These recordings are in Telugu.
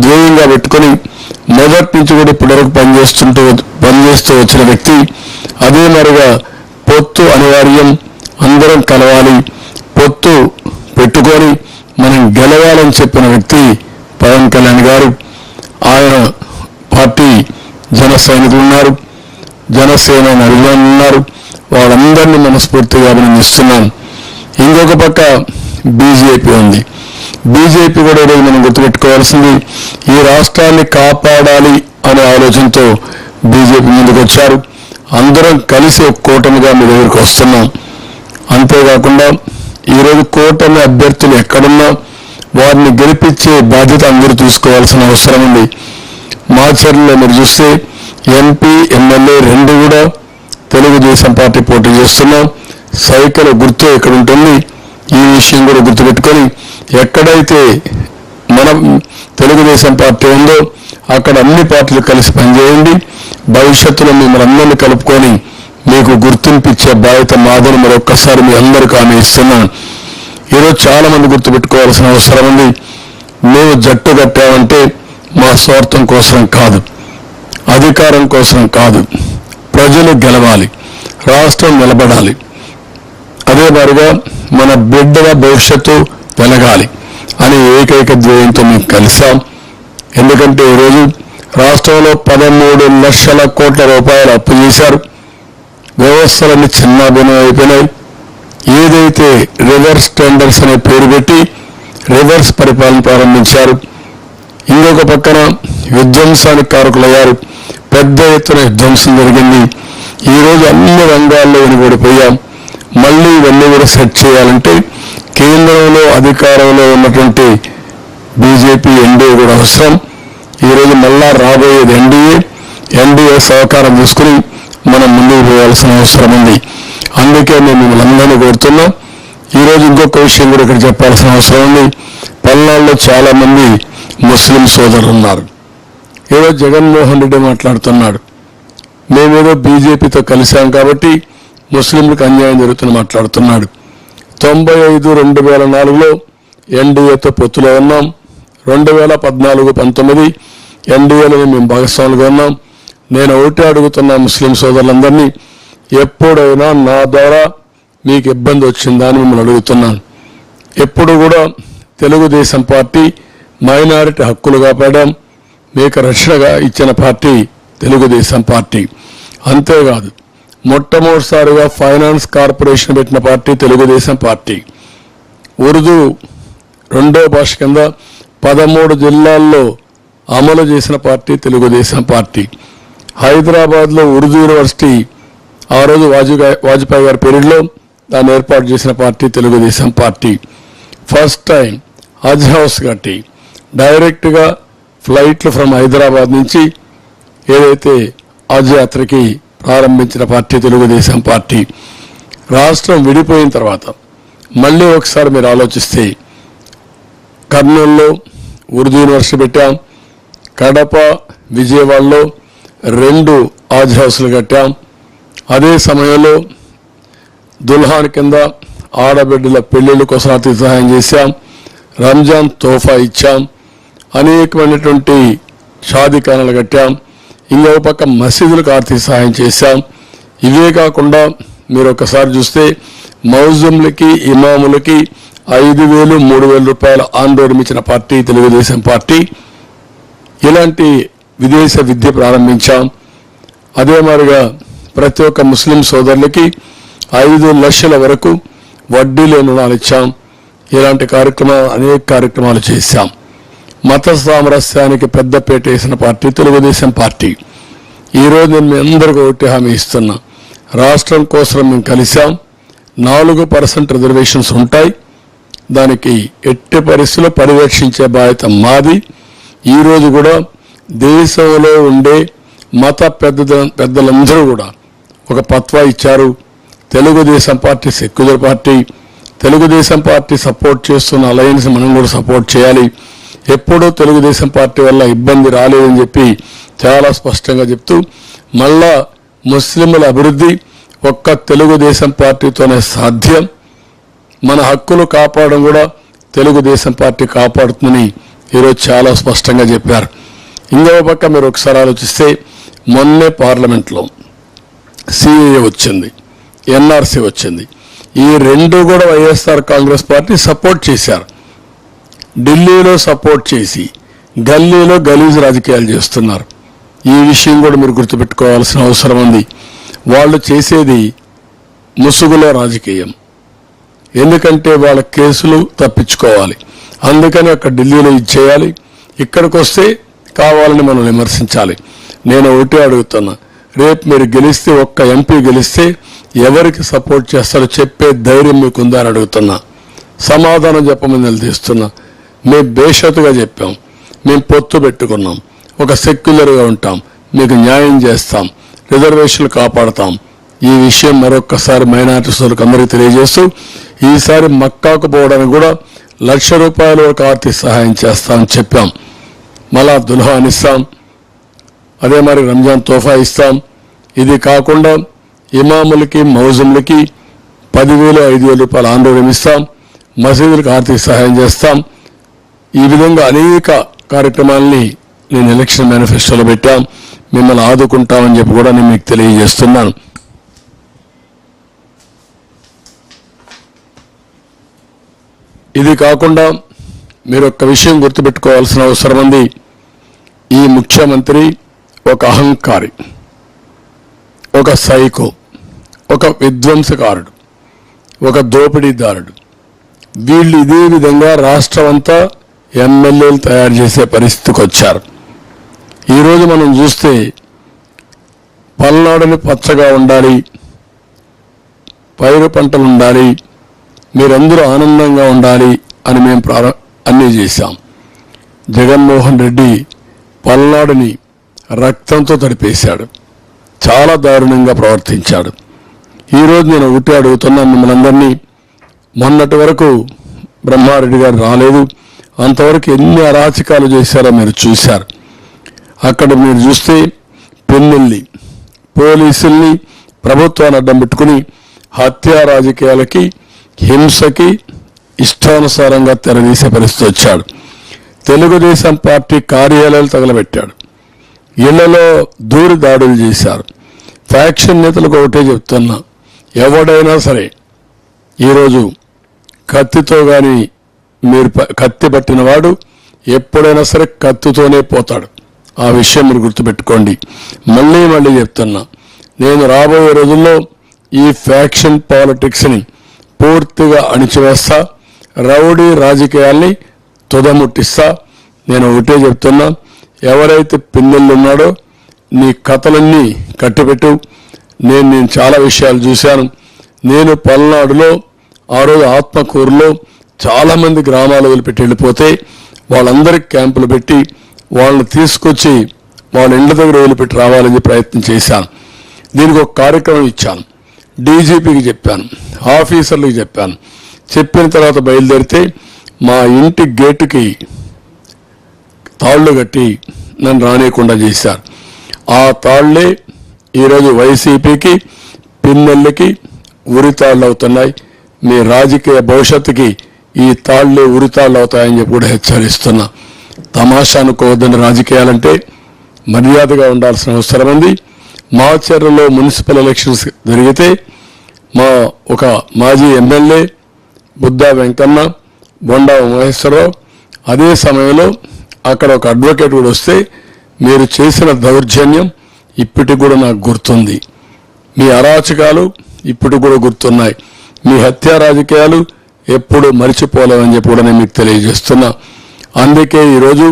ధ్యేయంగా పెట్టుకొని మొదటి నుంచి కూడా ఇప్పటివరకు పనిచేస్తుంటూ పనిచేస్తూ వచ్చిన వ్యక్తి అదే మరిగా పొత్తు అనివార్యం అందరం కలవాలి. పొత్తు పెట్టుకొని మనం గెలవాలని చెప్పిన వ్యక్తి పవన్ కళ్యాణ్ గారు. ఆయన పార్టీ జన సైనికులు ఉన్నారు. జనసేన అభిమానులు ఉన్నారు. వాళ్ళందరినీ మనస్ఫూర్తిగా అభినందిస్తున్నాం. ఇంకొక పక్క బీజేపీ ఉంది. బీజేపీ కూడా ఈరోజు మనం గుర్తుపెట్టుకోవాల్సింది ఈ రాష్ట్రాన్ని కాపాడాలి అనే ఆలోచనతో బీజేపీ ముందుకు వచ్చారు. అందరం కలిసి ఒక కూటమిగా మీ దగ్గరికి వస్తున్నాం. అంతేకాకుండా ఈరోజు కూటమి అభ్యర్థులు ఎక్కడున్నా వారిని గెలిపించే బాధ్యత అందరూ తీసుకోవాల్సిన అవసరం ఉంది. మాచర్లలో మీరు చూస్తే ఎంపీ ఎమ్మెల్యే రెండు కూడా తెలుగుదేశం పార్టీ పోటీ చేస్తున్నాం. సైకిల్ గుర్తు ఇక్కడ ఉంటుంది ఈ విషయం కూడా గుర్తుపెట్టుకొని ఎక్కడైతే మన తెలుగుదేశం పార్టీ ఉందో అక్కడ అన్ని పార్టీలు కలిసి పనిచేయండి. భవిష్యత్తులో మిమ్మల్ని అందరినీ కలుపుకొని మీకు గుర్తింపిచ్చే బాధ్యత మాదని మరొక్కసారి మీ అందరికీ ఆమె ఇస్తున్నాను. ఈరోజు చాలా మంది గుర్తుపెట్టుకోవాల్సిన అవసరం ఉంది. మేము జట్టు కట్టామంటే మా స్వార్థం కోసం కాదు అధికారం కోసం కాదు. ప్రజలు గెలవాలి రాష్ట్రం నిలబడాలి. అదే మాదిరిగా మన బిడ్డల భవిష్యత్తు వెలగాలి అని ఏకైక ధ్యేయంతో మేము కలిసాం. ఎందుకంటే ఈరోజు రాష్ట్రంలో పదమూడు లక్షల కోట్ల రూపాయలు అప్పు చేశారు. వ్యవస్థలన్నీ చిన్నాభిన్నం అయిపోయినాయి. ఏదైతే రివర్స్ టెండర్స్ అనే పేరు పెట్టి రివర్స్ పరిపాలన ప్రారంభించారు. ఇంకొక పక్కన విధ్వంసానికి కారకులయ్యారు. పెద్ద ఎత్తున విధ్వంసం జరిగింది. ఈరోజు అన్ని రంగాల్లో వెనుబడిపోయాం మళ్ళీ ఇవన్నీ కూడా సెట్ చేయాలంటే కేంద్రంలో అధికారంలో ఉన్నటువంటి బీజేపీ ఎన్డీఏ కూడా అవసరం. ఈరోజు మళ్ళా రాబోయేది ఎన్డీఏ. ఎన్డీఏ సహకారం తీసుకుని మనం ముందుకు పోవాల్సిన అవసరం ఉంది. అందుకే మేము మిమ్మల్ని అందరినీ కోరుతున్నాం. ఈరోజు ఇంకొక విషయం కూడా ఇక్కడ చెప్పాల్సిన అవసరం ఉంది. పల్నాడులో చాలామంది ముస్లిం సోదరులు ఉన్నారు. ఈరోజు జగన్మోహన్ రెడ్డి మాట్లాడుతున్నాడు. మేమేదో బీజేపీతో కలిశాం కాబట్టి ముస్లింలకు అన్యాయం జరుగుతుందని మాట్లాడుతున్నాడు. తొంభై ఐదు రెండు వేల నాలుగులో ఎన్డీఏతో పొత్తులో ఉన్నాం. రెండు వేల పద్నాలుగు పంతొమ్మిది ఎన్డీఏలో మేము భాగస్వాములుగా ఉన్నాం. నేను ఒకటి అడుగుతున్న ముస్లిం సోదరులందరినీ ఎప్పుడైనా నా ద్వారా మీకు ఇబ్బంది వచ్చిందా అని మిమ్మల్ని అడుగుతున్నాను. ఎప్పుడు కూడా తెలుగుదేశం పార్టీ మైనారిటీ హక్కులు కాపాడాం. మీకు రక్షణగా ఇచ్చిన పార్టీ తెలుగుదేశం పార్టీ. అంతేకాదు మొట్టమొదటిసారిగా ఫైనాన్స్ కార్పొరేషన్ పెట్టిన పార్టీ తెలుగుదేశం పార్టీ. ఉర్దూ రెండో భాష కింద పదమూడు జిల్లాల్లో అమలు చేసిన పార్టీ తెలుగుదేశం పార్టీ. హైదరాబాద్లో ఉర్దూ యూనివర్సిటీ ఆ రోజు వాజ్పేయి వాజ్పేయి గారి పీరియడ్లో దాన్ని ఏర్పాటు చేసిన party Telugu Desam party. First time Haj house కట్టి డైరెక్ట్గా ఫ్లైట్లు ఫ్రమ్ హైదరాబాద్ నుంచి ఏదైతే హజ్ యాత్రకి ప్రారంభించిన పార్టీ తెలుగుదేశం పార్టీ. రాష్ట్రం విడిపోయిన తర్వాత మళ్ళీ ఒకసారి మీరు ఆలోచిస్తే కర్నూలులో ఉర్దూ యూనివర్సిటీ పెట్టాం కడప విజయవాడలో రెండు ఆజ్ హౌస్లు కట్టాం. అదే సమయంలో దుల్హాన్ కింద ఆడబిడ్డల పెళ్ళిళ్ళ కోసం అతి సహాయం చేశాం రంజాన్ తోఫా ఇచ్చాం అనేకమైనటువంటి షాదీఖానాలు కట్టాం. ఇంకొక పక్క మసీదులకు ఆర్థిక సహాయం చేశాం. ఇవే కాకుండా మీరు ఒకసారి చూస్తే మౌజంలకి ఇమాములకి ఐదు వేలు మూడు వేల రూపాయల ఆందోళన ఇచ్చిన పార్టీ తెలుగుదేశం పార్టీ. ఇలాంటి విదేశ విద్య ప్రారంభించాం. అదే మాదిరిగా ప్రతి ఒక్క ముస్లిం సోదరులకి ఐదు లక్షల వరకు వడ్డీ లేని రుణాలు ఇచ్చాం. ఇలాంటి కార్యక్రమాలు అనేక కార్యక్రమాలు చేశాం. మత సామరస్యానికి పెద్దపేట వేసిన పార్టీ తెలుగుదేశం పార్టీ. ఈరోజు నేను మీ అందరికీ ఒకటి హామీ ఇస్తున్నా. రాష్ట్రం కోసం మేము కలిసాం నాలుగు పర్సెంట్ రిజర్వేషన్స్ ఉంటాయి. దానికి ఎట్టి పరిస్థితుల్లో పర్యవేక్షించే బాధ్యత మాది. ఈరోజు కూడా దేశంలో ఉండే మత పెద్ద పెద్దలందరూ కూడా ఒక పత్వా ఇచ్చారు. Telugu Desam party secular party. Telugu Desam party support చేస్తున్న అలయన్స్ మనం కూడా సపోర్ట్ చేయాలి. ఎప్పుడూ తెలుగుదేశం పార్టీ వల్ల ఇబ్బంది రాలేదని చెప్పి చాలా స్పష్టంగా చెప్తూ మళ్ళా ముస్లింల అభివృద్ధి ఒక్క తెలుగుదేశం పార్టీతోనే సాధ్యం. మన హక్కులు కాపాడడం కూడా తెలుగుదేశం పార్టీ కాపాడుతుందని ఈరోజు చాలా స్పష్టంగా చెప్పారు. ఇంకో పక్క మీరు ఒకసారి ఆలోచిస్తే మొన్నే పార్లమెంట్లో సిఏఏ వచ్చింది ఎన్ఆర్సీ వచ్చింది. ఈ రెండు కూడా వైఎస్ఆర్ కాంగ్రెస్ పార్టీ సపోర్ట్ చేశారు. ఢిల్లీలో సపోర్ట్ చేసి గల్లీలో గలీజ్ రాజకీయాలు చేస్తున్నారు. ఈ విషయం కూడా మీరు గుర్తుపెట్టుకోవాల్సిన అవసరం ఉంది. వాళ్ళు చేసేది ముసుగులో రాజకీయం. ఎందుకంటే వాళ్ళ కేసులు తప్పించుకోవాలి. అందుకని అక్కడ ఢిల్లీలో ఇది చేయాలి. ఇక్కడికి వస్తే కావాలని మనం విమర్శించాలి. నేను ఒకటే అడుగుతున్నా. రేపు మీరు గెలిస్తే ఒక్క ఎంపీ గెలిస్తే ఎవరికి సపోర్ట్ చేస్తారో చెప్పే ధైర్యం మీకు అడుగుతున్నా. సమాధానం చెప్పమని నిలదీస్తున్నా. మేము బేషతుగా చెప్పాం. మేము పొత్తు పెట్టుకున్నాం. ఒక సెక్యులర్గా ఉంటాం. మీకు న్యాయం చేస్తాం. రిజర్వేషన్లు కాపాడతాం. ఈ విషయం మరొక్కసారి మైనార్టీస్ వాళ్ళకి అందరికీ తెలియజేస్తూ ఈసారి మక్కాకు పోవడానికి కూడా లక్ష రూపాయల వరకు ఆర్థిక సహాయం చేస్తామని చెప్పాం. మళ్ళా దుల్హాన్ ఇస్తాం అదే మరి రంజాన్ తోఫా ఇస్తాం. ఇది కాకుండా ఇమాములకి మౌజుములకి పదివేలు ఐదు వేల రూపాయలు ఆందోళన ఇస్తాం. మసీదులకు ఆర్థిక సహాయం చేస్తాం. ఈ విధంగా అనేక కార్యక్రమాల్ని నేను ఎలక్షన్ మేనిఫెస్టోలో పెట్టాం. మిమ్మల్ని ఆదుకుంటామని చెప్పి కూడా నేను మీకు తెలియజేస్తున్నాను. ఇది కాకుండా మీరు ఒక్క విషయం గుర్తుపెట్టుకోవాల్సిన అవసరం ఉంది. ఈ ముఖ్యమంత్రి ఒక అహంకారి ఒక సైకో ఒక విధ్వంసకారుడు ఒక దోపిడీదారుడు. వీళ్ళు ఇదే విధంగా రాష్ట్రం అంతా ఎమ్మెల్యేలు తయారు చేసే పరిస్థితికి వచ్చారు. ఈరోజు మనం చూస్తే పల్నాడుని పచ్చగా ఉండాలి పైరు పంటలు ఉండాలి మీరందరూ ఆనందంగా ఉండాలి అని మేము ప్రార అన్నీ చేశాం. జగన్మోహన్ రెడ్డి పల్నాడుని రక్తంతో తడిపేశాడు. చాలా దారుణంగా ప్రవర్తించాడు. ఈరోజు నేను ఒకటి అడుగుతున్నాను మిమ్మల్ని అందరినీ. మొన్నటి వరకు బ్రహ్మారెడ్డి గారు రాలేదు. అంతవరకు ఎన్ని అరాచకాలు చేశారో మీరు చూశారు. అక్కడ మీరు చూస్తే పెన్నెల్లి పోలీసుల్ని ప్రభుత్వాన్ని అడ్డం పెట్టుకుని హత్యా రాజకీయాలకి హింసకి ఇష్టానుసారంగా తెరదీసే పరిస్థితి వచ్చాడు. తెలుగుదేశం పార్టీ కార్యాలయాలు తగలబెట్టాడు. ఇళ్ళలో దూరి దాడులు చేశారు. ఫ్యాక్షన్ నేతలకు ఒకటే చెప్తున్నా ఎవడైనా సరే ఈరోజు కత్తితో కానీ మీరు ప- కత్తి పట్టిన వాడు ఎప్పుడైనా సరే కత్తితోనే పోతాడు. ఆ విషయం మీరు గుర్తుపెట్టుకోండి. మళ్ళీ మళ్ళీ చెప్తున్నా. నేను రాబోయే రోజుల్లో ఈ ఫ్యాక్షన్ పాలిటిక్స్ని పూర్తిగా అణిచివేస్తా. రౌడీ రాజకీయాల్ని తుదముట్టిస్తా. నేను ఒకటే చెప్తున్నా. ఎవరైతే పిన్నెళ్ళు ఉన్నాడో నీ కథలన్నీ కట్టిపెట్టు. నేను నేను చాలా విషయాలు చూశాను. నేను పల్నాడులో ఆ రోజు ఆత్మకూరులో చాలామంది గ్రామాలు వదిలిపెట్టి వెళ్ళిపోతే వాళ్ళందరికి క్యాంపులు పెట్టి వాళ్ళని తీసుకొచ్చి వాళ్ళ ఇండ్ల దగ్గర వదిలిపెట్టి రావాలని ప్రయత్నం చేశాను. దీనికి ఒక కార్యక్రమం ఇచ్చాను. డీజీపీకి చెప్పాను. ఆఫీసర్లకు చెప్పాను. చెప్పిన తర్వాత బయలుదేరితే మా ఇంటి గేటుకి తాళ్ళు కట్టి నన్ను రానియకుండా చేశారు. ఆ తాళ్ళే ఈరోజు వైసీపీకి పిన్నెళ్ళకి ఉరితాళ్ళు అవుతున్నాయి. మీ రాజకీయ భవిష్యత్తుకి ఈ తాళ్ళు ఉరితాళ్ళు అవుతాయని చెప్పి కూడా హెచ్చరిస్తున్నా. తమాషా అనుకోవద్దని రాజకీయాలంటే మర్యాదగా ఉండాల్సిన అవసరం ఉంది. మా చర్యలో మున్సిపల్ ఎలక్షన్స్ జరిగితే మా ఒక మాజీ ఎమ్మెల్యే బుద్ధా వెంకన్న బొండా మహేశ్వరరావు అదే సమయంలో అక్కడ ఒక అడ్వకేట్ కూడా వస్తే మీరు చేసిన దౌర్జన్యం ఇప్పటికి కూడా నాకు గుర్తుంది. మీ అరాచకాలు ఇప్పటికి కూడా గుర్తున్నాయి. మీ హత్యా రాజకీయాలు ఎప్పుడు మరిచిపోలేమని చెప్పి కూడా నేను మీకు తెలియజేస్తున్నా. అందుకే ఈరోజు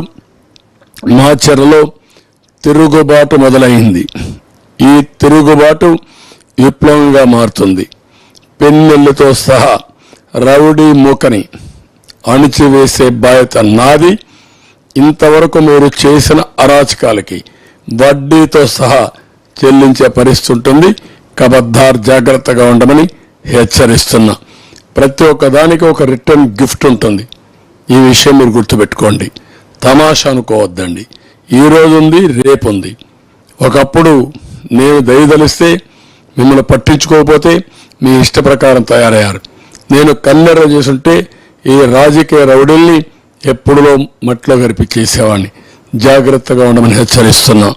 మా మాచర్లలో తిరుగుబాటు మొదలైంది. ఈ తిరుగుబాటు విప్లవంగా మారుతుంది. పెన్నెళ్ళతో సహా రౌడీ మూకని అణిచివేసే బాధ్యత నాది. ఇంతవరకు మీరు చేసిన అరాచకాలకి వడ్డీతో సహా చెల్లించే పరిస్థితి ఉంటుంది. కబద్దార్ జాగ్రత్తగా ఉండమని హెచ్చరిస్తున్నా. ప్రతి ఒక్క దానికి ఒక రిటర్న్ గిఫ్ట్ ఉంటుంది. ఈ విషయం మీరు గుర్తుపెట్టుకోండి. తమాషా అనుకోవద్దండి. ఈ ఉంది రేపు ఉంది ఒకప్పుడు నేను దయదలిస్తే మిమ్మల్ని పట్టించుకోకపోతే మీ ఇష్ట ప్రకారం తయారయ్యారు. నేను కన్నెర్ర చేసుంటే ఈ రాజకీయ రౌడీల్ని ఎప్పుడులో మట్లో గరిపించేసేవాడిని జాగ్రత్తగా ఉండమని హెచ్చరిస్తున్నాం.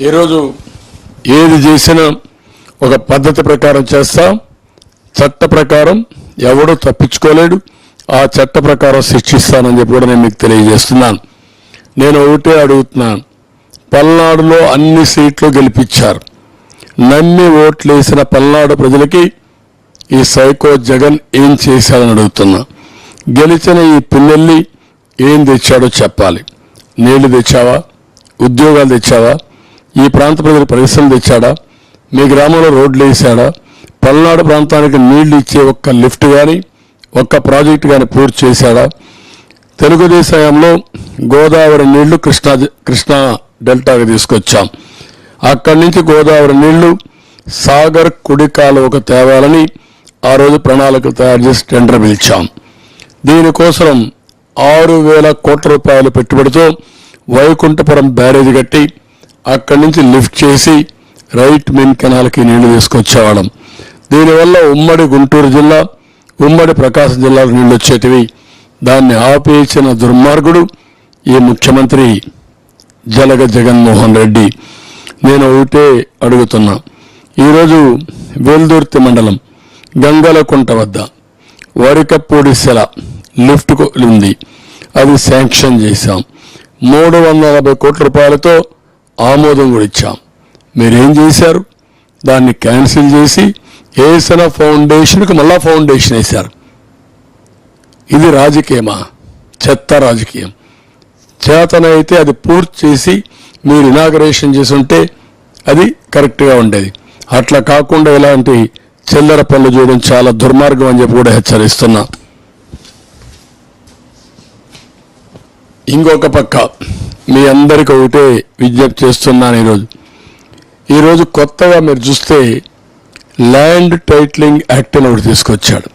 ఈరోజు ఏది చేసినా ఒక పద్ధతి ప్రకారం చేస్తాం చట్ట ప్రకారం ఎవడూ తప్పించుకోలేడు ఆ చట్ట ప్రకారం శిక్షిస్తానని చెప్పి కూడా నేను మీకు తెలియజేస్తున్నాను. నేను ఒకటే అడుగుతున్నాను. పల్నాడులో అన్ని సీట్లు గెలిపించారు. నమ్మి ఓట్లు వేసిన పల్నాడు ప్రజలకి ఈ సైకో జగన్ ఏం చేశాడని అడుగుతున్నా. గెలిచిన ఈ పిల్లల్ని ఏం తెచ్చాడో చెప్పాలి. నీళ్ళు తెచ్చావా? ఉద్యోగాలు తెచ్చావా? ఈ ప్రాంత ప్రజలకు పరిశ్రమలు తెచ్చాడా? మీ గ్రామంలో రోడ్లు వేసాడా పల్నాడు ప్రాంతానికి నీళ్ళు ఇచ్చే ఒక్క లిఫ్ట్ కానీ ఒక్క ప్రాజెక్టు కానీ పూర్తి చేశాడా? తెలుగుదేశంలో గోదావరి నీళ్ళు కృష్ణా కృష్ణా డెల్టాకి తీసుకొచ్చాం. అక్కడి నుంచి గోదావరి నీళ్ళు సాగర్ కుడి కాలువకు తేవాలని ఆ రోజు ప్రణాళిక తయారు చేసి టెండర్ పిలిచాం. దీనికోసం ఆరు వేల కోట్ల రూపాయలు పెట్టుబడితో వైకుంఠపురం బ్యారేజ్ కట్టి అక్కడి నుంచి లిఫ్ట్ చేసి రైట్ మెయిన్ కెనాల్కి నీళ్ళు తీసుకొచ్చేవాళ్ళం. దీనివల్ల ఉమ్మడి గుంటూరు జిల్లా ఉమ్మడి ప్రకాశం జిల్లాకు నీళ్ళు వచ్చేటివి. దాన్ని ఆపేసిన దుర్మార్గుడు ఈ ముఖ్యమంత్రి జలగ జగన్మోహన్ రెడ్డి. నేను ఒకటే అడుగుతున్నా. ఈరోజు వెల్దుర్తి మండలం గంగలకుంట వద్ద వరికప్పూడి సెల లిఫ్ట్ ఉంది. అది శాంక్షన్ చేశాం. మూడు వందల నలభై కోట్ల రూపాయలతో ఆమోదం కూడా ఇచ్చాం. మీరేం చేశారు? దాన్ని క్యాన్సిల్ చేసి ఏసన ఫౌండేషన్కి మళ్ళా ఫౌండేషన్ వేశారు. ఇది రాజకీయమా? చెత్త రాజకీయం. చేతనైతే అది పూర్తి చేసి మీరు ఇనాగరేషన్ చేసి ఉంటే అది కరెక్ట్గా ఉండేది. అట్లా కాకుండా ఇలాంటి చిల్లర పనులు చేయడం చాలా దుర్మార్గం అని చెప్పి కూడా హెచ్చరిస్తున్నా. ఇంకొక పక్క మీ అందరికి ఒకటే విజ్ఞప్తి చేస్తున్నాను ఈరోజు. ఈరోజు కొత్తగా మీరు చూస్తే ల్యాండ్ టైట్లింగ్ యాక్ట్ అని ఒకటి తీసుకొచ్చాడు.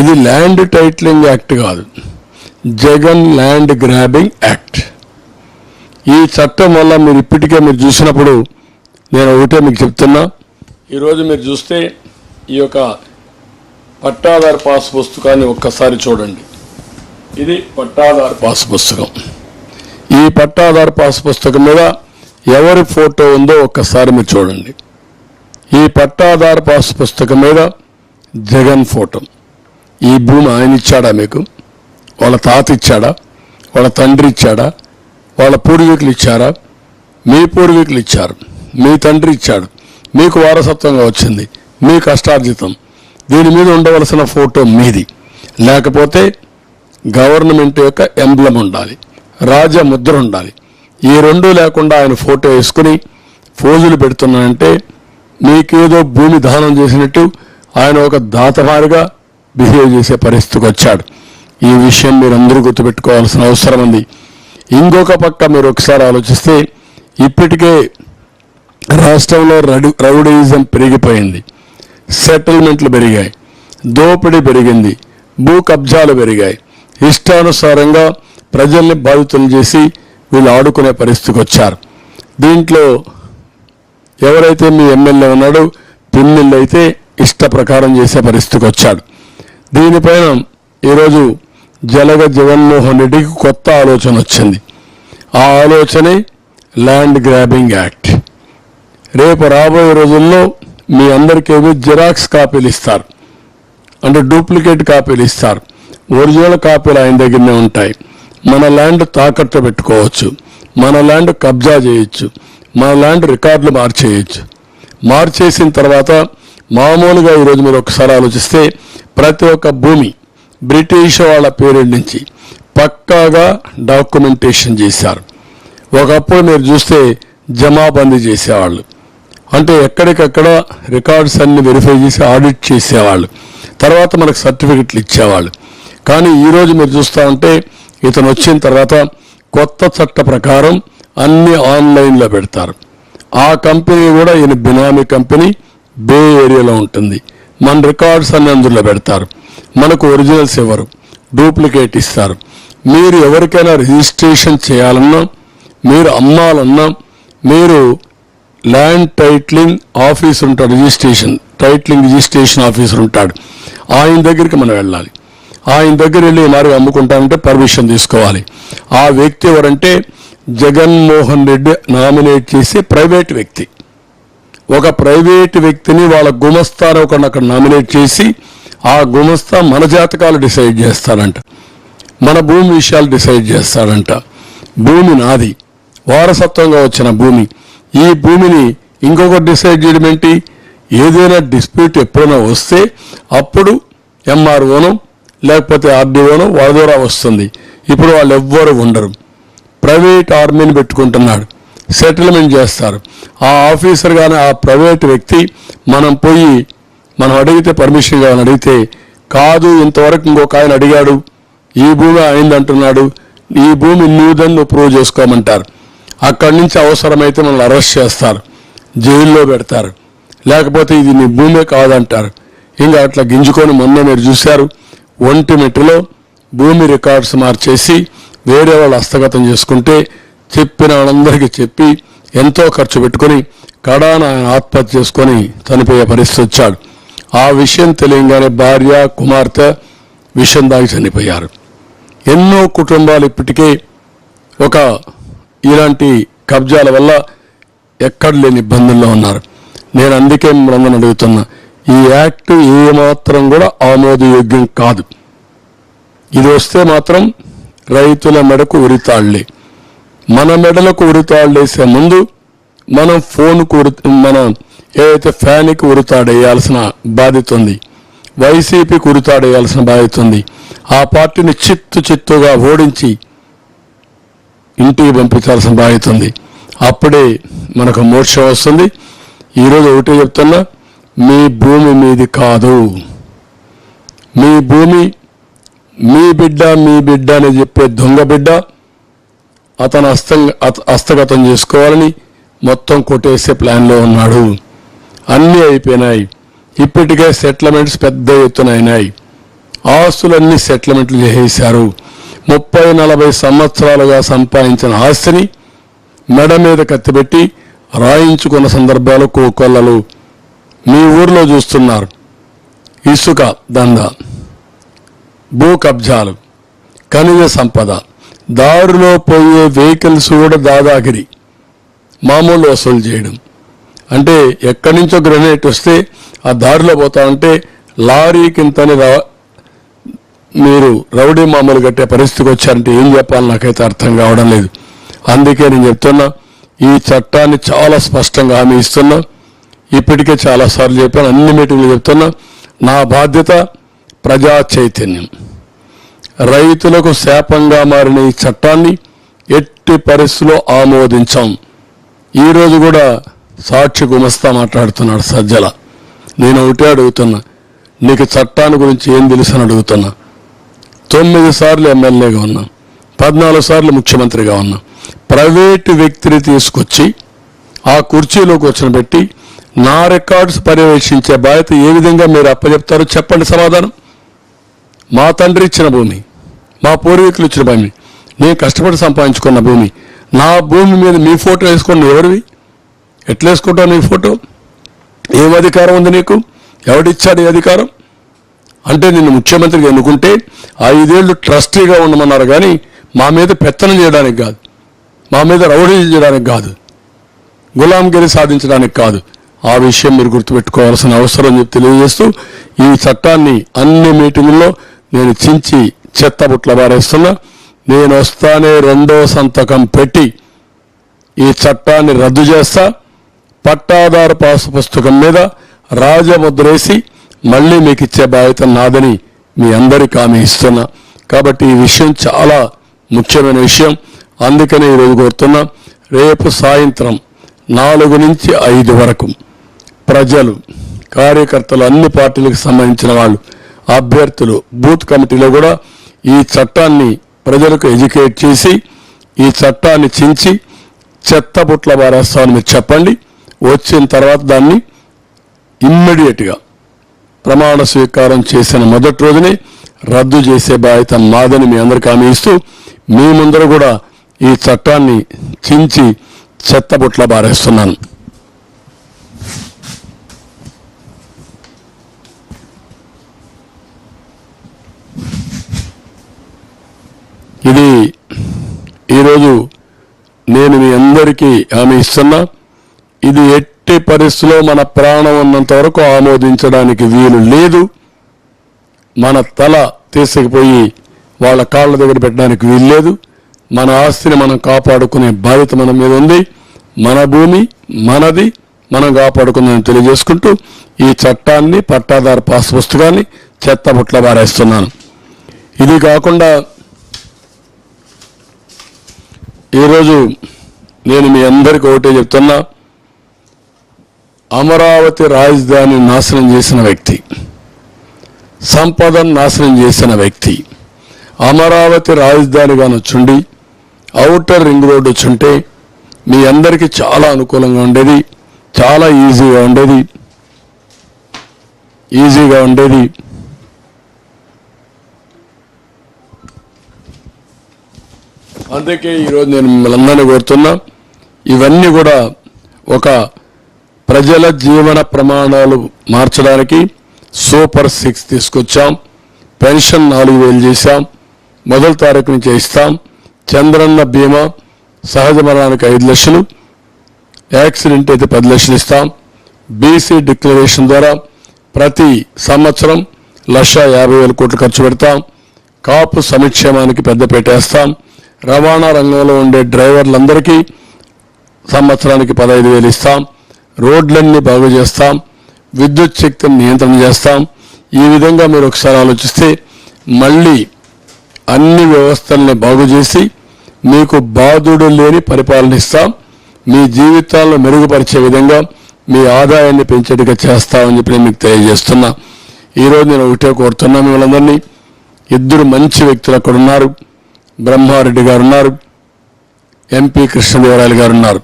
ఇది ల్యాండ్ టైట్లింగ్ యాక్ట్ కాదు. Jagan land grabbing act. ఈ చట్టం వల్ల మీరు ఇప్పటికే మీరు చూసినప్పుడు నేను ఒకటే మీకు చెప్తున్నా. ఈరోజు మీరు చూస్తే ఈ యొక్క పట్టాదారు పాస్ పుస్తకాన్ని ఒక్కసారి చూడండి. ఇది పట్టాదారు పాస్ పుస్తకం. ఈ పట్టాదారు పాస్ పుస్తకం మీద ఎవరి ఫోటో ఉందో ఒక్కసారి మీరు చూడండి. ఈ పట్టాదారు పాస్ పుస్తకం మీద జగన్ ఫోటో. ఈ భూమి ఆయన ఇచ్చాడా మీకు? వాళ్ళ తాత ఇచ్చాడా? వాళ్ళ తండ్రి ఇచ్చాడా? వాళ్ళ పూర్వీకులు ఇచ్చారా? మీ పూర్వీకులు ఇచ్చారు. మీ తండ్రి ఇచ్చాడు. మీకు వారసత్వంగా వచ్చింది. మీ కష్టార్జితం. దీని మీద ఉండవలసిన ఫోటో మీది. లేకపోతే గవర్నమెంట్ యొక్క ఎంబ్లం ఉండాలి. రాజ ముద్ర ఉండాలి ఈ రెండు లేకుండా ఆయన ఫోటో వేసుకుని ఫోజులు పెడుతున్నానంటే మీకేదో భూమి దానం చేసినట్టు ఆయన ఒక దాతమారిగా బిహేవ్ చేసే పరిస్థితికి వచ్చాడు. ఈ విషయం మీరు గుర్తుపెట్టుకోవాల్సిన అవసరం ఉంది. ఇంకొక పక్క మీరు ఒకసారి ఆలోచిస్తే ఇప్పటికే రాష్ట్రంలో రడు రౌడయిజం పెరిగిపోయింది. సెటిల్మెంట్లు పెరిగాయి. దోపిడీ పెరిగింది. భూ కబ్జాలు పెరిగాయి. ఇష్టానుసారంగా ప్రజల్ని బాధితులు చేసి వీళ్ళు ఆడుకునే పరిస్థితికి వచ్చారు. దీంట్లో ఎవరైతే మీ ఎమ్మెల్యే ఉన్నాడో పిన్నెల్లి అయితే ఇష్ట ప్రకారం చేసే పరిస్థితికి వచ్చాడు. దీనిపైన ఈరోజు జలగ జగన్మోహన్ రెడ్డికి కొత్త ఆలోచన వచ్చింది. ఆ ఆలోచనే ల్యాండ్ గ్రాబింగ్ యాక్ట్ రేపు రాబోయే రోజుల్లో మీ అందరికేమి జిరాక్స్ కాపీలు ఇస్తారు. అంటే డూప్లికేట్ కాపీలు ఇస్తారు. ఒరిజినల్ కాపీలు ఆయన దగ్గరనే ఉంటాయి. మన ల్యాండ్ తాకట్టు పెట్టుకోవచ్చు. మన ల్యాండ్ కబ్జా చేయొచ్చు. మన ల్యాండ్ రికార్డులు మార్చేయచ్చు. మార్చేసిన తర్వాత మామూలుగా ఈరోజు మీరు ఒకసారి ఆలోచిస్తే ప్రతి ఒక్క భూమి బ్రిటిష్ వాళ్ళ పీరియడ్ నుంచి పక్కాగా డాక్యుమెంటేషన్ చేశారు. ఒకప్పుడు మీరు చూస్తే జమాబందీ చేసేవాళ్ళు. అంటే ఎక్కడికక్కడ రికార్డ్స్ అన్ని వెరిఫై చేసి ఆడిట్ చేసేవాళ్ళు. తర్వాత మనకు సర్టిఫికెట్లు ఇచ్చేవాళ్ళు. కానీ ఈరోజు మీరు చూస్తూ ఉంటే ఇతను వచ్చిన తర్వాత కొత్త చట్ట ప్రకారం అన్ని ఆన్లైన్లో పెడతారు. ఆ కంపెనీ కూడా ఈయన బినామీ కంపెనీ బే ఏరియాలో ఉంటుంది. మన రికార్డ్స్ అన్ని అందులో పెడతారు. మనకు ఒరిజినల్స్ ఇవ్వరు. డూప్లికేట్ ఇస్తారు. మీరు ఎవరికైనా రిజిస్ట్రేషన్ చేయాలన్నా మీరు అమ్మాలన్నా మీరు ల్యాండ్ టైట్లింగ్ ఆఫీసర్ ఉంటాడు రిజిస్ట్రేషన్ టైట్లింగ్ రిజిస్ట్రేషన్ ఆఫీసర్ ఉంటాడు. ఆయన దగ్గరికి మనం వెళ్ళాలి. ఆయన దగ్గర వెళ్ళి ఈ అమ్ముకుంటానంటే పర్మిషన్ తీసుకోవాలి. ఆ వ్యక్తి ఎవరంటే జగన్మోహన్ రెడ్డి నామినేట్ చేసే ప్రైవేట్ వ్యక్తి. ఒక ప్రైవేట్ వ్యక్తిని వాళ్ళ గుమస్తాను ఒకరిని అక్కడ నామినేట్ చేసి ఆ గుమస్తా మన జాతకాలు డిసైడ్ చేస్తాడంట మన భూమి విషయాలు డిసైడ్ చేస్తాడంట భూమి నాది. వారసత్వంగా వచ్చిన భూమి. ఈ భూమిని ఇంకొకటి డిసైడ్ చేయడం ఏంటి? ఏదైనా డిస్ప్యూట్ ఎప్పుడైనా వస్తే అప్పుడు ఎంఆర్ఓను లేకపోతే ఆర్డీఓనో వాళ్ళ ద్వారా వస్తుంది. ఇప్పుడు వాళ్ళు ఎవ్వరు ఉండరు. ప్రైవేట్ ఆర్మీని పెట్టుకుంటున్నాడు. సెటిల్మెంట్ చేస్తారు. ఆ ఆఫీసర్ కానీ ఆ ప్రైవేట్ వ్యక్తి మనం పోయి మనం అడిగితే పర్మిషన్ కావాలని అడిగితే కాదు ఇంతవరకు ఇంకొక ఆయన అడిగాడు. ఈ భూమి అయింది అంటున్నాడు ఈ భూమి నీదని నువ్వు ప్రూవ్ చేసుకోమంటారు. అక్కడి నుంచి అవసరమైతే మనల్ని అరెస్ట్ చేస్తారు. జైల్లో పెడతారు. లేకపోతే ఇది నీ భూమే కాదంటారు. ఇంకా అట్లా గింజుకొని మొన్న మీరు చూశారు. ఒంటి భూమి రికార్డ్స్ మార్చేసి వేరే వాళ్ళు హస్తగతం చేసుకుంటే చెప్పిన వాళ్ళందరికీ చెప్పి ఎంతో ఖర్చు పెట్టుకొని కడాన ఆయన ఆత్మహత్య చేసుకొని చనిపోయే పరిస్థితి వచ్చాడు. ఆ విషయం తెలియగానే భార్య కుమార్తె విషయం దాగి చనిపోయారు. ఎన్నో కుటుంబాలు ఇప్పటికే ఒక ఇలాంటి కబ్జాల వల్ల ఎక్కడ లేని ఇబ్బందుల్లో ఉన్నారు. నేను అందుకే మిమ్మల్ని అడుగుతున్నా ఈ యాక్ట్ ఏమాత్రం కూడా ఆమోదయోగ్యం కాదు. ఇది వస్తే మాత్రం రైతుల మెడకు ఉరితాళ్ళే. మన మెడలకు ఉరితాళ్ళేసే ముందు మనం ఫోన్కు ఉరి మన ఏదైతే ఫ్యాన్కి ఉరితాడేయాల్సిన బాధ్యత ఉంది వైసీపీకి ఉరితాడేయాల్సిన బాధ్యత ఉంది ఆ పార్టీని చిత్తు చిత్తుగా ఓడించి ఇంటికి పంపించాల్సిన బాధ్యత ఉంది. అప్పుడే మనకు మోక్షం వస్తుంది. ఈరోజు ఒకటే చెప్తున్నా మీ భూమి మీది కాదు. మీ భూమి మీ బిడ్డ మీ బిడ్డ అని చెప్పే దొంగ బిడ్డ అతను హస్తం హస్తగతం చేసుకోవాలని మొత్తం కొట్టేసే ప్లాన్లో ఉన్నాడు. అన్నీ అయిపోయినాయి. ఇప్పటికే సెటిల్మెంట్స్ పెద్ద ఎత్తున అయినాయి. ఆస్తులన్నీ సెటిల్మెంట్లు చేసేశారు. ముప్పై నలభై సంవత్సరాలుగా సంపాదించిన ఆస్తిని మెడ మీద కత్తిపెట్టి రాయించుకున్న సందర్భాలు కోకొల్లలు. మీ ఊర్లో చూస్తున్నారు. ఇసుక దంద భూ కబ్జాలు ఖనిజ సంపద దారిలో పోయే వెహికల్స్ కూడా దాదాగిరి. మామూలు వసూలు చేయడం. అంటే ఎక్కడి నుంచో గ్రనేట్ వస్తే ఆ దారిలో పోతా ఉంటే లారీ కింతని మీరు రౌడీ మామూలు కట్టే పరిస్థితికి వచ్చారంటే ఏం చెప్పాలి నాకైతే అర్థం కావడం లేదు. అందుకే నేను చెప్తున్నా ఈ చట్టాన్ని చాలా స్పష్టంగా హామీ ఇస్తున్నా. ఇప్పటికే చాలాసార్లు చెప్పాను అన్ని మీటింగ్లు చెప్తున్నా నా బాధ్యత ప్రజా చైతన్యం. రైతులకు శాపంగా మారిన ఈ చట్టాన్ని ఎట్టి పరిస్థితిలో ఆమోదించాం. ఈరోజు కూడా సాక్షి గుమస్తా మాట్లాడుతున్నాడు సజ్జల. నేను ఒకటే అడుగుతున్నా నీకు చట్టాన్ని గురించి ఏం తెలుసు అని అడుగుతున్నా. తొమ్మిది సార్లు ఎమ్మెల్యేగా ఉన్నా పద్నాలుగు సార్లు ముఖ్యమంత్రిగా ఉన్నా ప్రైవేటు వ్యక్తిని తీసుకొచ్చి ఆ కుర్చీలో కూర్చొని నా రికార్డ్స్ పర్యవేక్షించే బాధ్యత ఏ విధంగా మీరు అప్పచెప్తారో చెప్పండి సమాధానం. మా తండ్రి ఇచ్చిన భూమి మా పూర్వీకులు ఇచ్చిన భూమి నేను కష్టపడి సంపాదించుకున్న భూమి నా భూమి మీద మీ ఫోటో వేసుకోండి. ఎవరివి? ఎట్లా వేసుకుంటావు నీ ఫోటో? ఏం అధికారం ఉంది నీకు? ఎవడిచ్చాడు ఈ అధికారం? అంటే నిన్ను ముఖ్యమంత్రిగా ఎన్నుకుంటే ఐదేళ్ళు ట్రస్టీగా ఉండమన్నారు కానీ మా మీద పెత్తనం చేయడానికి కాదు. మా మీద రౌడీ చేయడానికి కాదు. గులాంగిరి సాధించడానికి కాదు. ఆ విషయం మీరు గుర్తుపెట్టుకోవాల్సిన అవసరం చెప్పి తెలియజేస్తూ ఈ చట్టాన్ని అన్ని మీటింగుల్లో నేను చించి చెత్తబుట్ల పారేస్తున్నా. నేను వస్తానే రెండో సంతకం పెట్టి ఈ చట్టాన్ని రద్దు చేస్తా. పట్టాదారు పాసు పుస్తకం మీద రాజముద్రేసి మళ్ళీ మీకు ఇచ్చే బాధ్యత నాదని మీ అందరికీ హామీ ఇస్తున్నా. కాబట్టి ఈ విషయం చాలా ముఖ్యమైన విషయం. అందుకనే ఈరోజు కోరుతున్నా రేపు సాయంత్రం నాలుగు నుంచి ఐదు వరకు ప్రజలు కార్యకర్తలు అన్ని పార్టీలకు సంబంధించిన వాళ్ళు అభ్యర్థులు బూత్ కమిటీలో కూడా ఈ చట్టాన్ని ప్రజలకు ఎడ్యుకేట్ చేసి ఈ చట్టాన్ని చించి చెత్త బుట్ల బారేస్తామని మీరు చెప్పండి. వచ్చిన తర్వాత దాన్ని ఇమ్మీడియట్గా ప్రమాణ స్వీకారం చేసిన మొదటి రోజునే రద్దు చేసే బాధ్యత మాదని మీ అందరికీ హామీ ఇస్తూ మీ ముందర కూడా ఈ చట్టాన్ని చించి చెత్త బుట్ల బారేస్తున్నాను ఇది ఈరోజు నేను మీ అందరికీ హామీ ఇస్తున్నా. ఇది ఎట్టి పరిస్థితిలో మన ప్రాణం ఉన్నంత వరకు ఆమోదించడానికి వీలు లేదు. మన తల తీసుకుపోయి వాళ్ళ కాళ్ళ దగ్గర పెట్టడానికి వీలు లేదు. మన ఆస్తిని మనం కాపాడుకునే బాధ్యత మన మీద ఉంది. మన భూమి మనది. మనం కాపాడుకుందని తెలియజేసుకుంటూ ఈ చట్టాన్ని పట్టాదారు పాస్ పుస్తకాన్ని చెత్త బుట్ల బారేస్తున్నాను ఇది కాకుండా ఈరోజు నేను మీ అందరికీ ఒకటే చెప్తున్నా. అమరావతి రాజధాని నాశనం చేసిన వ్యక్తి సంపదను నాశనం చేసిన వ్యక్తి అమరావతి రాజధానిగా వచ్చుండి అవుటర్ రింగ్ రోడ్ వచ్చుంటే మీ అందరికీ చాలా అనుకూలంగా ఉండేది చాలా ఈజీగా ఉండేది ఈజీగా ఉండేది. అందుకే ఈరోజు నేను మిమ్మల్ని అందరినీ కోరుతున్నా ఇవన్నీ కూడా ఒక ప్రజల జీవన ప్రమాణాలు మార్చడానికి సూపర్ సిక్స్ తీసుకొచ్చాం పెన్షన్ నాలుగు వేలు చేశాం మొదటి తారీఖు నుంచి ఇస్తాం చంద్రన్న బీమా సహజ మరణానికి ఐదు లక్షలు యాక్సిడెంట్ అయితే పది లక్షలు ఇస్తాం బీసీ డిక్లరేషన్ ద్వారా ప్రతి సంవత్సరం లక్ష యాభై వేల కోట్లు ఖర్చు పెడతాం కాపు సంక్షేమానికి పెద్ద పెట్టేస్తాం రవాణా రంగంలో ఉండే డ్రైవర్లందరికీ సంవత్సరానికి పదహైదు వేలు ఇస్తాం. రోడ్లన్నీ బాగు చేస్తాం. విద్యుత్ శక్తిని నియంత్రణ చేస్తాం. ఈ విధంగా మీరు ఒకసారి ఆలోచిస్తే మళ్ళీ అన్ని వ్యవస్థల్ని బాగు చేసి మీకు బాధుడు లేని పరిపాలన ఇస్తాం. మీ జీవితాలను మెరుగుపరిచే విధంగా మీ ఆదాయాన్ని పెంచేట్టుగా చేస్తామని చెప్పి నేను మీకు తెలియజేస్తున్నా. ఈరోజు నేను ఒకటే కోరుతున్నా మిమ్మల్ని ఇద్దరు మంచి వ్యక్తులు అక్కడ ఉన్నారు బ్రహ్మారెడ్డి గారు ఉన్నారు ఎంపీ కృష్ణదేవరాయలు గారు ఉన్నారు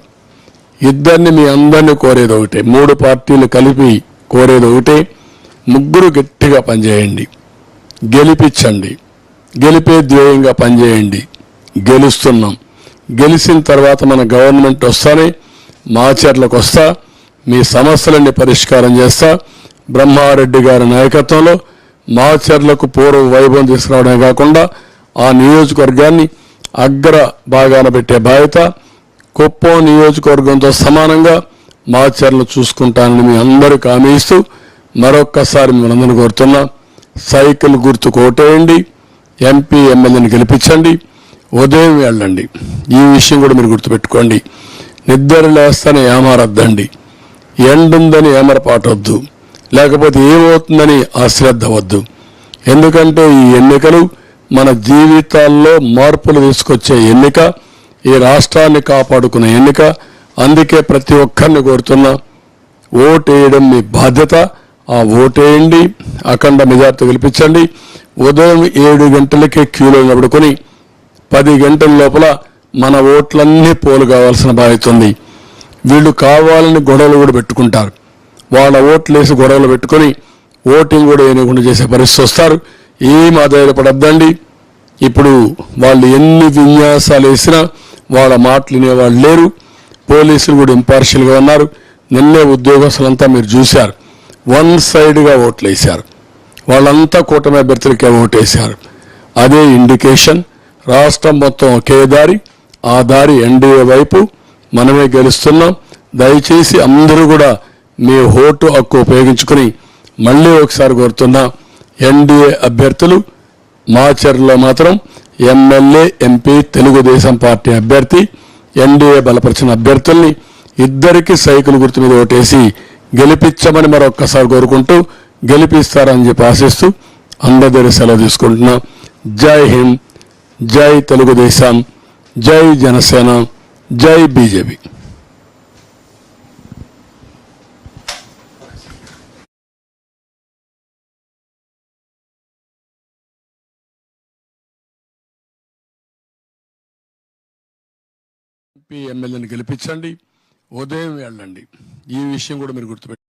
ఇద్దరిని మీ అందరినీ కోరేది ఒకటే. మూడు పార్టీలు కలిపి కోరేది ఒకటే. ముగ్గురు గట్టిగా పనిచేయండి. గెలిపించండి. గెలిపే ధ్యేయంగా పనిచేయండి. గెలుస్తున్నాం. గెలిచిన తర్వాత మన గవర్నమెంట్ వస్తానే మాచర్లకు వస్తా మీ సమస్యలన్నీ పరిష్కారం చేస్తా. బ్రహ్మారెడ్డి గారి నాయకత్వంలో మాచర్లకు పూర్వ వైభవం తీసుకురావడమే కాకుండా ఆ నియోజకవర్గాన్ని అగ్ర భాగాన పెట్టే బాధ్యత కుప్పం నియోజకవర్గంతో సమానంగా మాచర్లు చూసుకుంటానని మీ అందరికీ హామీ ఇస్తూ మరొక్కసారి మిమ్మల్ని కోరుతున్నా సైకిల్ గుర్తు కోటేయండి ఎంపీ ఎమ్మెల్యేని గెలిపించండి ఉదయం వెళ్ళండి. ఈ విషయం కూడా మీరు గుర్తుపెట్టుకోండి. నిద్ర లేస్తానే ఏమారద్దండి. ఎండుందని ఏమరపాటొద్దు. లేకపోతే ఏమవుతుందని అశ్రద్ధ వద్దు. ఎందుకంటే ఈ ఎన్నికలు మన జీవితాల్లో మార్పులు తీసుకొచ్చే ఎన్నిక ఈ రాష్ట్రాన్ని కాపాడుకునే ఎన్నిక. అందుకే ప్రతి ఒక్కరిని కోరుతున్నా ఓటేయడం మీ బాధ్యత. ఆ ఓటేయండి అఖండ మెజార్టీ గెలిపించండి. ఉదయం ఏడు గంటలకే క్యూలో నిలబడుకొని పది గంటల లోపల మన ఓట్లన్నీ పోలు కావాల్సిన బాధ్యత ఉంది. వీళ్ళు కావాలని గొడవలు కూడా పెట్టుకుంటారు. వాళ్ళ ఓట్లు వేసి గొడవలు పెట్టుకొని ఓటింగ్ కూడా వేయకుండా చేసే పరిస్థితి వస్తారు. ఏం ఆధారపడద్దండి? ఇప్పుడు వాళ్ళు ఎన్ని విన్యాసాలు వేసినా వాళ్ళ మాటలు వినేవాళ్ళు లేరు. పోలీసులు కూడా ఇంపార్షియల్గా ఉన్నారు. నిన్నే ఉద్యోగస్తులంతా మీరు చూశారు. వన్ సైడ్గా ఓట్లు వేశారు. వాళ్ళంతా కూటమి అభ్యర్థులకే ఓటేశారు అదే ఇండికేషన్ రాష్ట్రం మొత్తం ఒకే దారి ఆ దారి ఎన్డీఏ వైపు మనమే గెలుస్తున్నాం. దయచేసి అందరూ కూడా మీ ఓటు హక్కు ఉపయోగించుకుని మళ్ళీ ఒకసారి కోరుతున్నా ఎన్డీఏ అభ్యర్థులు మాచర్లో మాత్రం ఎమ్మెల్యే ఎంపీ తెలుగుదేశం పార్టీ అభ్యర్థి ఎన్డీఏ బలపరిచిన అభ్యర్థుల్ని ఇద్దరికి సైకిల్ గుర్తు మీద ఓటేసి గెలిపించమని మరొక్కసారి కోరుకుంటూ గెలిపిస్తారని చెప్పి ఆశిస్తూ అందరి సెలవు తీసుకుంటున్నా. జై హింద్ జై తెలుగుదేశం జై జనసేన జై బీజేపీ. ఎంపీ ఎమ్మెల్యేని గెలిపించండి. ఉదయం వెళ్ళండి. ఈ విషయం కూడా మీరు గుర్తుపెట్టి